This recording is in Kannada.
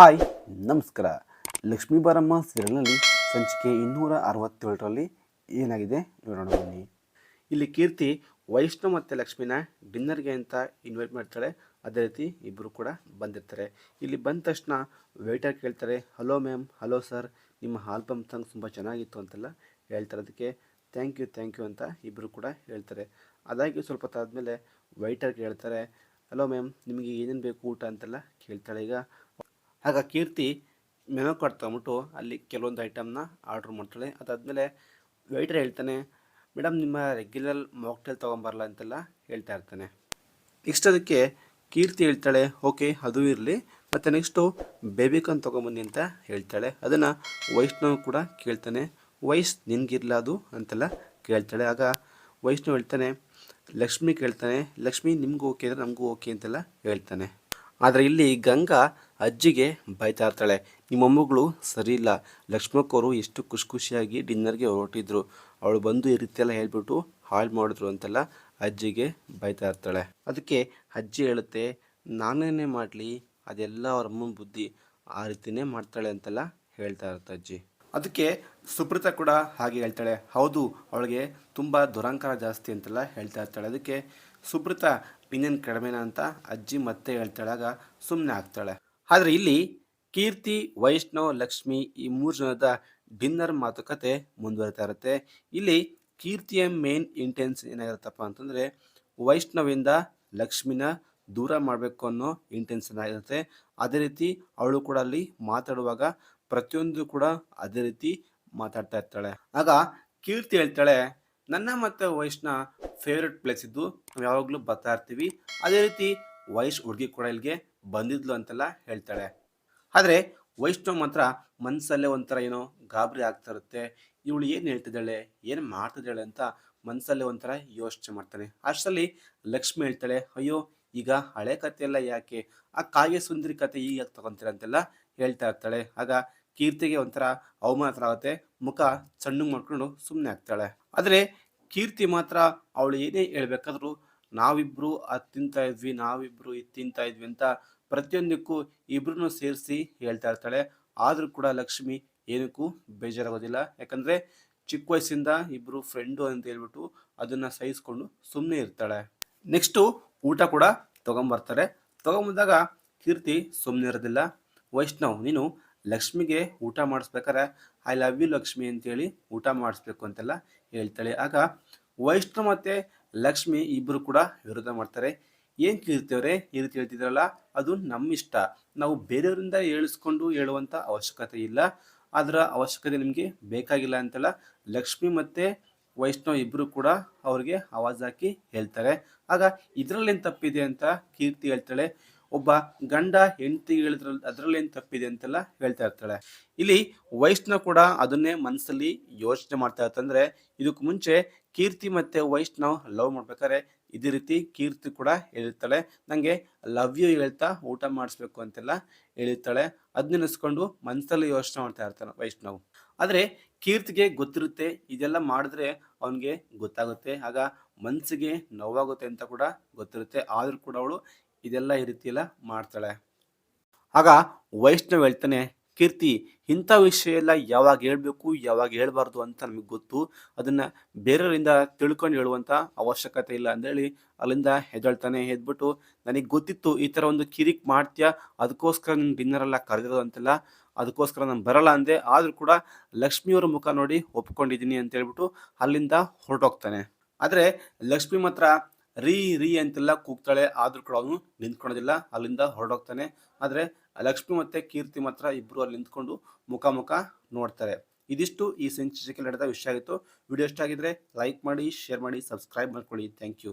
ಹಾಯ್, ನಮಸ್ಕಾರ. ಲಕ್ಷ್ಮೀ ಬಾರಮ್ಮ ಸೀರಿಯಲ್ನಲ್ಲಿ ಸಂಚಿಕೆ ಇನ್ನೂರ ಅರವತ್ತೇಳರಲ್ಲಿ ಏನಾಗಿದೆ? ನೋಡೋಣ ಬನ್ನಿ. ಇಲ್ಲಿ ಕೀರ್ತಿ, ವೈಷ್ಣವ್ ಮತ್ತು ಲಕ್ಷ್ಮಿನ ಡಿನ್ನರ್ಗೆ ಅಂತ ಇನ್ವೈಟ್ ಮಾಡ್ತಾಳೆ. ಅದೇ ರೀತಿ ಇಬ್ಬರು ಕೂಡ ಬಂದಿರ್ತಾರೆ. ಇಲ್ಲಿ ಬಂದ ತಕ್ಷಣ ವೇಟರ್ ಕೇಳ್ತಾರೆ ಹಲೋ ಮ್ಯಾಮ್ ಹಲೋ ಸರ್ ನಿಮ್ಮ ಆಲ್ಬಮ್ ಸಾಂಗ್ ತುಂಬ ಚೆನ್ನಾಗಿತ್ತು ಅಂತೆಲ್ಲ ಹೇಳ್ತಾರೆ. ಅದಕ್ಕೆ ಥ್ಯಾಂಕ್ ಯು ಥ್ಯಾಂಕ್ ಯು ಅಂತ ಇಬ್ಬರು ಕೂಡ ಹೇಳ್ತಾರೆ. ಅದಾಗಿ ಸ್ವಲ್ಪ ಹೊತ್ತಾದಮೇಲೆ ವೈಟರ್ ಕೇಳ್ತಾರೆ ಹಲೋ ಮ್ಯಾಮ್ ನಿಮಗೆ ಏನೇನು ಬೇಕು ಊಟ ಅಂತೆಲ್ಲ? ಕೇಳ್ತಾಳೆ. ಈಗ ಆಗ ಕೀರ್ತಿ ಮೆನು ಕಾರ್ಡ್ ತಗೊಂಬಿಟ್ಟು ಅಲ್ಲಿ ಕೆಲವೊಂದು ಐಟಮ್ನ ಆರ್ಡ್ರ್ ಮಾಡ್ತಾಳೆ. ಅದಾದಮೇಲೆ ವೆಯ್ಟರ್ ಹೇಳ್ತಾನೆ ಮೇಡಮ್ ನಿಮ್ಮ ರೆಗ್ಯುಲರ್ ಮಾಕ್ಟೇಲ್ ತೊಗೊಂಬರಲ್ಲ ಅಂತೆಲ್ಲ ಹೇಳ್ತಾ ಇರ್ತಾನೆ. ನೆಕ್ಸ್ಟ್ ಅದಕ್ಕೆ ಕೀರ್ತಿ ಹೇಳ್ತಾಳೆ, ಓಕೆ, ಅದು ಇರಲಿ. ಮತ್ತು ನೆಕ್ಸ್ಟು ಬೇಬಿಕಾನ್ ತೊಗೊಂಬನ್ನಿ ಅಂತ ಹೇಳ್ತಾಳೆ. ಅದನ್ನು ವೈಷ್ಣವ್ ಕೂಡ ಕೇಳ್ತಾನೆ ವಯಸ್ಸು ನಿನಗಿರಲ ಅದು? ಅಂತೆಲ್ಲ ಕೇಳ್ತಾಳೆ. ಆಗ ವೈಷ್ಣವ್ ಹೇಳ್ತಾನೆ, ಲಕ್ಷ್ಮಿ ಕೇಳ್ತಾನೆ, ಲಕ್ಷ್ಮಿ, ನಿಮಗೂ ಓಕೆ ಅಂದರೆ ನಮಗೂ ಓಕೆ ಅಂತೆಲ್ಲ ಹೇಳ್ತಾನೆ. ಆದರೆ ಇಲ್ಲಿ ಗಂಗಾ ಅಜ್ಜಿಗೆ ಬೈತಾ ಇರ್ತಾಳೆ ನಿಮ್ಮ ಮೊಮ್ಮಗಳು ಸರಿ ಇಲ್ಲ. ಲಕ್ಷ್ಮಕ್ಕವರು ಎಷ್ಟು ಖುಷಿ ಖುಷಿಯಾಗಿ ಡಿನ್ನರ್ಗೆ ಹೊರಟಿದ್ರು. ಅವಳು ಬಂದು ಈ ರೀತಿಯೆಲ್ಲ ಹೇಳ್ಬಿಟ್ಟು ಹಾಳು ಮಾಡಿದ್ರು ಅಂತೆಲ್ಲ ಅಜ್ಜಿಗೆ ಬೈತಾ ಇರ್ತಾಳೆ ಅದಕ್ಕೆ ಅಜ್ಜಿ ಹೇಳುತ್ತೆ, ನಾನೇನೇ ಮಾಡಲಿ, ಅದೆಲ್ಲ ಅವ್ರ ಅಮ್ಮನ ಬುದ್ಧಿ. ಆ ರೀತಿನೇ ಮಾಡ್ತಾಳೆ ಅಂತೆಲ್ಲ ಹೇಳ್ತಾ ಇರ್ತ ಅಜ್ಜಿ. ಅದಕ್ಕೆ ಸುಪ್ರೀತ ಕೂಡ ಹಾಗೆ ಹೇಳ್ತಾಳೆ, ಹೌದು, ಅವಳಿಗೆ ತುಂಬ ದುರಂಕಾರ ಜಾಸ್ತಿ ಅಂತೆಲ್ಲ ಹೇಳ್ತಾ ಇರ್ತಾಳೆ. ಅದಕ್ಕೆ ಸುಪ್ರೀತ ಇನ್ನೇನು ಕಡಿಮೆನ ಅಂತ ಅಜ್ಜಿ ಮತ್ತೆ ಹೇಳ್ತಾಳಾಗ ಸುಮ್ಮನೆ ಆಗ್ತಾಳೆ ಆದರೆ ಇಲ್ಲಿ ಕೀರ್ತಿ, ವೈಷ್ಣವ್, ಲಕ್ಷ್ಮಿ ಈ ಮೂರು ಜನದ ಡಿನ್ನರ್ ಮಾತುಕತೆ ಮುಂದುವರಿತಾ ಇರುತ್ತೆ. ಇಲ್ಲಿ ಕೀರ್ತಿಯ ಮೇನ್ ಇಂಟೆನ್ಸ್ ಏನಾಗಿರುತ್ತಪ್ಪ ಅಂತಂದರೆ ವೈಷ್ಣವಿಂದ ಲಕ್ಷ್ಮಿನ ದೂರ ಮಾಡಬೇಕು ಅನ್ನೋ ಇಂಟೆನ್ಷನ್ ಆಗಿರುತ್ತೆ. ಅದೇ ರೀತಿ ಅವಳು ಕೂಡ ಅಲ್ಲಿ ಮಾತಾಡುವಾಗ ಪ್ರತಿಯೊಂದು ಕೂಡ ಅದೇ ರೀತಿ ಮಾತಾಡ್ತಾ ಇರ್ತಾಳೆ. ಆಗ ಕೀರ್ತಿ ಹೇಳ್ತಾಳೆ, ನನ್ನ ಮತ್ತೆ ವೈಷ್ಣ ಫೇವ್ರೆಟ್ ಪ್ಲೇಸ್ ಇದ್ದು ನಾವು ಯಾವಾಗಲೂ ಬರ್ತಾ ಇರ್ತೀವಿ. ಅದೇ ರೀತಿ ವೈಶ್ ಹುಡುಗಿ ಕೂಡ ಇಲ್ಲಿಗೆ ಬಂದಿದ್ಲು ಅಂತೆಲ್ಲ ಹೇಳ್ತಾಳೆ. ಆದರೆ ವೈಷ್ಣವ್ ಮಾತ್ರ ಮನಸ್ಸಲ್ಲೇ ಒಂಥರ ಏನೋ ಗಾಬರಿ ಆಗ್ತಾ ಇರುತ್ತೆ. ಇವಳು ಏನು ಹೇಳ್ತಿದ್ದಾಳೆ, ಏನು ಮಾಡ್ತಿದ್ದಾಳೆ ಅಂತ ಮನಸ್ಸಲ್ಲೇ ಒಂಥರ ಯೋಚನೆ ಮಾಡ್ತಾನೆ. ಅಷ್ಟರಲ್ಲಿ ಲಕ್ಷ್ಮಿ ಹೇಳ್ತಾಳೆ, ಅಯ್ಯೋ, ಈಗ ಹಳೆ ಕಥೆ ಎಲ್ಲ ಯಾಕೆ? ಆ ಕಾವ್ಯ ಸುಂದರಿ ಕತೆ ಈಗ ತಗೊಂತೀರ? ಅಂತೆಲ್ಲ ಹೇಳ್ತಾ ಇರ್ತಾಳೆ. ಆಗ ಕೀರ್ತಿಗೆ ಒಂಥರ ಅವಮಾನ ಥರ ಆಗುತ್ತೆ. ಮುಖ ಸಣ್ಣಗೆ ಮಾಡ್ಕೊಂಡು ಸುಮ್ಮನೆ ಆಗ್ತಾಳೆ. ಆದರೆ ಕೀರ್ತಿ ಮಾತ್ರ ಅವಳು ಏನೇ ಹೇಳ್ಬೇಕಾದ್ರೂ ನಾವಿಬ್ರು ಅದು ತಿಂತಾ ಇದ್ವಿ, ನಾವಿಬ್ರು ಇದು ತಿಂತಾ ಇದ್ವಿ ಅಂತ ಪ್ರತಿಯೊಂದಕ್ಕೂ ಇಬ್ರು ಸೇರಿಸಿ ಹೇಳ್ತಾ ಇರ್ತಾಳೆ. ಆದರೂ ಕೂಡ ಲಕ್ಷ್ಮಿ ಏನಕ್ಕೂ ಬೇಜಾರಾಗೋದಿಲ್ಲ. ಯಾಕಂದರೆ ಚಿಕ್ಕ ವಯಸ್ಸಿಂದ ಇಬ್ಬರು ಫ್ರೆಂಡು ಅಂತ ಹೇಳ್ಬಿಟ್ಟು ಅದನ್ನು ಸಹಿಸ್ಕೊಂಡು ಸುಮ್ಮನೆ ಇರ್ತಾಳೆ. ನೆಕ್ಸ್ಟು ಊಟ ಕೂಡ ತೊಗೊಂಬರ್ತಾರೆ. ತಗೊಂಬಂದಾಗ ಕೀರ್ತಿ ಸುಮ್ಮನೆ ಇರೋದಿಲ್ಲ. ವೈಷ್ಣವ್, ನೀನು ಲಕ್ಷ್ಮಿಗೆ ಊಟ ಮಾಡಿಸ್ಬೇಕಾರೆ ಐ ಲವ್ ಯು ಲಕ್ಷ್ಮಿ ಅಂತೇಳಿ ಊಟ ಮಾಡಿಸ್ಬೇಕು ಅಂತೆಲ್ಲ ಹೇಳ್ತಾಳೆ. ಆಗ ವೈಷ್ಣವ್ ಮತ್ತು ಲಕ್ಷ್ಮಿ ಇಬ್ಬರು ಕೂಡ ವಿರೋಧ ಮಾಡ್ತಾರೆ. ಏನು ಕೇಳ್ತೇವ್ರೆ ಈ ರೀತಿ ಹೇಳ್ತಿದ್ರಲ್ಲ, ಅದು ನಮ್ಮ ಇಷ್ಟ ನಾವು ಬೇರೆಯವರಿಂದ ಹೇಳಿಸ್ಕೊಂಡು ಹೇಳುವಂಥ ಅವಶ್ಯಕತೆ ಇಲ್ಲ. ಅದರ ಅವಶ್ಯಕತೆ ನಿಮಗೆ ಬೇಕಾಗಿಲ್ಲ ಅಂತೆಲ್ಲ ಲಕ್ಷ್ಮಿ ಮತ್ತು ವೈಷ್ಣವ್ ಇಬ್ರು ಕೂಡ ಅವ್ರಿಗೆ ಆವಾಜ್ ಹಾಕಿ ಹೇಳ್ತಾರೆ. ಆಗ ಇದರಲ್ಲೇನು ತಪ್ಪಿದೆ ಅಂತ ಕೀರ್ತಿ ಹೇಳ್ತಾಳೆ. ಒಬ್ಬ ಗಂಡ ಹೆಂಡತಿ ಹೇಳಿದ್ರಲ್ಲಿ ಅದರಲ್ಲೇನು ತಪ್ಪಿದೆ ಅಂತೆಲ್ಲ ಹೇಳ್ತಾ ಇರ್ತಾಳೆ. ಇಲ್ಲಿ ವೈಷ್ಣವ್ ಕೂಡ ಅದನ್ನೇ ಮನಸ್ಸಲ್ಲಿ ಯೋಚನೆ ಮಾಡ್ತಾ ಇರ್ತಂದ್ರೆ ಇದಕ್ಕೆ ಮುಂಚೆ ಕೀರ್ತಿ ಮತ್ತೆ ವೈಷ್ಣವ್ ಲವ್ ಮಾಡ್ಬೇಕಾದ್ರೆ ಇದೇ ರೀತಿ ಕೀರ್ತಿ ಕೂಡ ಹೇಳಿರ್ತಾಳೆ ನನಗೆ ಲವ್ ಯು ಹೇಳ್ತಾ ಊಟ ಮಾಡಿಸ್ಬೇಕು ಅಂತೆಲ್ಲ ಹೇಳಿರ್ತಾಳೆ. ಅದ್ ನೆನೆಸ್ಕೊಂಡು ಮನಸ್ಸಲ್ಲಿ ಯೋಚನೆ ಮಾಡ್ತಾ ಇರ್ತಾನೆ ವೈಷ್ಣವ್. ಆದರೆ ಕೀರ್ತಿಗೆ ಗೊತ್ತಿರುತ್ತೆ, ಇದೆಲ್ಲ ಮಾಡಿದ್ರೆ ಅವನಿಗೆ ಗೊತ್ತಾಗುತ್ತೆ. ಆಗ ಮನಸ್ಸಿಗೆ ನೋವಾಗುತ್ತೆ ಅಂತ ಕೂಡ ಗೊತ್ತಿರುತ್ತೆ. ಆದರೂ ಕೂಡ ಅವಳು ಇದೆಲ್ಲ ಈ ರೀತಿಯೆಲ್ಲ ಮಾಡ್ತಾಳೆ. ಆಗ ವೈಷ್ಣವ್ ಹೇಳ್ತಾನೆ, ಕೀರ್ತಿ, ಇಂಥ ವಿಷಯ ಎಲ್ಲ ಯಾವಾಗ ಹೇಳಬೇಕು, ಯಾವಾಗ ಹೇಳ್ಬಾರ್ದು ಅಂತ ನಮಗೆ ಗೊತ್ತು. ಅದನ್ನು ಬೇರೆಯವರಿಂದ ತಿಳ್ಕೊಂಡು ಹೇಳುವಂಥ ಅವಶ್ಯಕತೆ ಇಲ್ಲ ಅಂದೇಳಿ ಅಲ್ಲಿಂದ ಹೆದಳ್ತಾನೆ ಎದ್ಬಿಟ್ಟು ನನಗೆ ಗೊತ್ತಿತ್ತು ಈ ಥರ ಒಂದು ಕಿರಿಕ್ ಮಾಡ್ತೀಯ ಅದಕ್ಕೋಸ್ಕರ ನಿನ್ನ ಡಿನ್ನರ್ ಎಲ್ಲ ಕರೆದಿರೋದು ಅಂತೆಲ್ಲ ಅದಕ್ಕೋಸ್ಕರ ನಾನು ಬರಲ್ಲ ಅಂದೆ. ಆದರೂ ಕೂಡ ಲಕ್ಷ್ಮಿಯವರ ಮುಖ ನೋಡಿ ಒಪ್ಕೊಂಡಿದ್ದೀನಿ ಅಂತ ಹೇಳ್ಬಿಟ್ಟು ಅಲ್ಲಿಂದ ಹೊರಟೋಗ್ತಾನೆ. ಆದರೆ ಲಕ್ಷ್ಮಿ ಮಾತ್ರ ರೀ ರೀ ಅಂತೆಲ್ಲ ಕೂಗ್ತಾಳೆ. ಆದರೂ ಕೂಡ ಅವನು ನಿಂತ್ಕೊಳೋದಿಲ್ಲ, ಅಲ್ಲಿಂದ ಹೊರಡೋಗ್ತಾನೆ. ಆದರೆ ಲಕ್ಷ್ಮಿ ಮತ್ತು ಕೀರ್ತಿ ಮಾತ್ರ ಇಬ್ಬರು ಅಲ್ಲಿ ನಿಂತ್ಕೊಂಡು ಮುಖಾಮುಖ ಮುಖ ನೋಡ್ತಾರೆ. ಇದಿಷ್ಟು ಈ ಸಂಚಿಕೆಯಲ್ಲಿ ನಡೆದ ವಿಷಯ ಆಗಿತ್ತು. ವಿಡಿಯೋ ಇಷ್ಟ ಆಗಿದ್ರೆ ಲೈಕ್ ಮಾಡಿ, ಶೇರ್ ಮಾಡಿ, ಸಬ್ಸ್ಕ್ರೈಬ್ ಮಾಡ್ಕೊಳ್ಳಿ. Thank you.